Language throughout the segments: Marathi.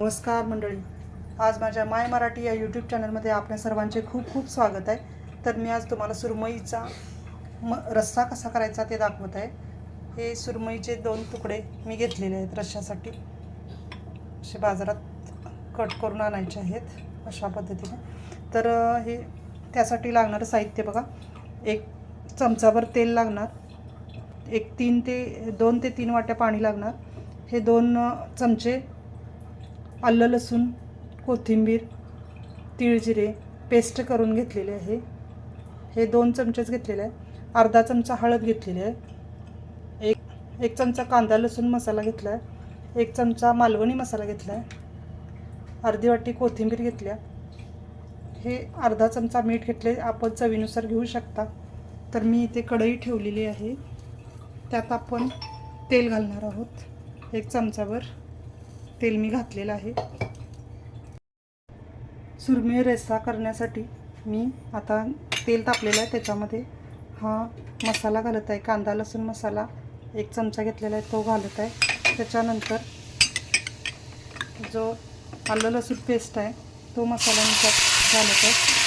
नमस्कार मंडळी. आज माझ्या माय मराठी या यूट्यूब चॅनलमध्ये आपल्या सर्वांचे खूप खूप स्वागत आहे. तर मी आज तुम्हाला सुरमईचा म रस्सा कसा करायचा ते दाखवत आहे. हे सुरमईचे दोन तुकडे मी घेतलेले आहेत रश्श्यासाठी असे बाजारात कट करून आणायचे आहेत अशा पद्धतीने. तर हे त्यासाठी लागणारं साहित्य बघा. एक चमचाभर तेल लागणार. एक तीन ते दोन ते तीन वाट्या पाणी लागणार. हे दोन चमचे आलं लसूण कोथिंबीर तिळजिरे पेस्ट करून घेतलेले आहे. हे दोन चमचेच घेतलेले आहे. अर्धा चमचा हळद घेतलेली आहे. एक एक चमचा कांदा लसूण मसाला घेतला आहे. एक चमचा मालवणी मसाला घेतला आहे. अर्धी वाटी कोथिंबीर घेतल्या हे अर्धा चमचा मीठ घेतले. आपण चवीनुसार घेऊ शकता. तर मी इथे कढई ठेवलेली आहे. त्यात आपण तेल घालणार आहोत. एक चमचाभर तेल मी घातलेलं आहे. सुरमई रस्सा करण्यासाठी मी आता तेल तापलेलं आहे. त्याच्यामध्ये हा मसाला घालत आहे. कांदा लसूण मसाला एक चमचा घेतलेला आहे. तो घालत आहे. त्याच्यानंतर जो आलं लसूण पेस्ट आहे तो मसाला मी घालत आहे.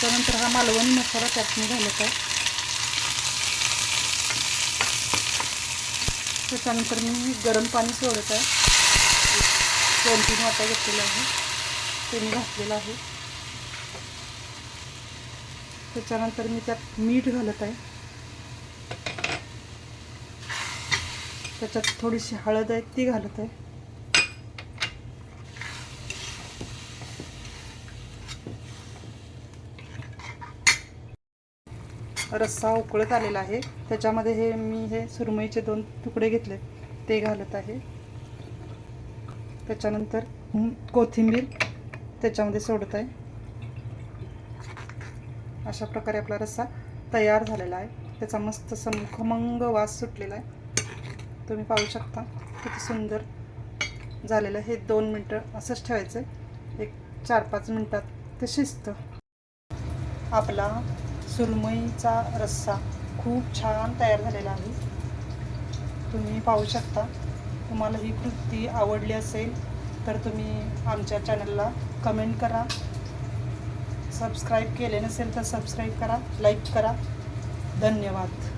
त्याच्यानंतर हा मालवणी मसाला त्यात मी घालत आहे त्याच्यानंतर मी गरम पाणी सोडत आहे. दोन तीन वाटा घेतलेलं आहे ते मी घातलेलं आहे. त्याच्यानंतर मी त्यात मीठ घालत आहे. त्याच्यात थोडीशी हळद आहे ती घालत आहे. रस्सा उकळत आलेला आहे. त्याच्यामध्ये हे मी हे सुरमईचे दोन तुकडे घेतले. ते घालत आहे. त्याच्यानंतर कोथिंबीर त्याच्यामध्ये सोडत आहे. अशा प्रकारे आपला रस्सा तयार झालेला आहे. त्याचा मस्त संखमंग वास सुटलेला आहे. तुम्ही पाहू शकता किती सुंदर झालेलं हे दोन मिनटं असंच ठेवायचं एक चार पाच मिनटात ते शिजतं. आपला सुरमईचा रस्सा खूप छान तयार झालेला आहे. तुम्ही पाहू शकता. तुम्हाला ही कृती आवडली असेल तर तुम्ही आमच्या चॅनलला कमेंट करा. सबस्क्राईब केले नसेल तर सबस्क्राईब करा लाईक करा. धन्यवाद.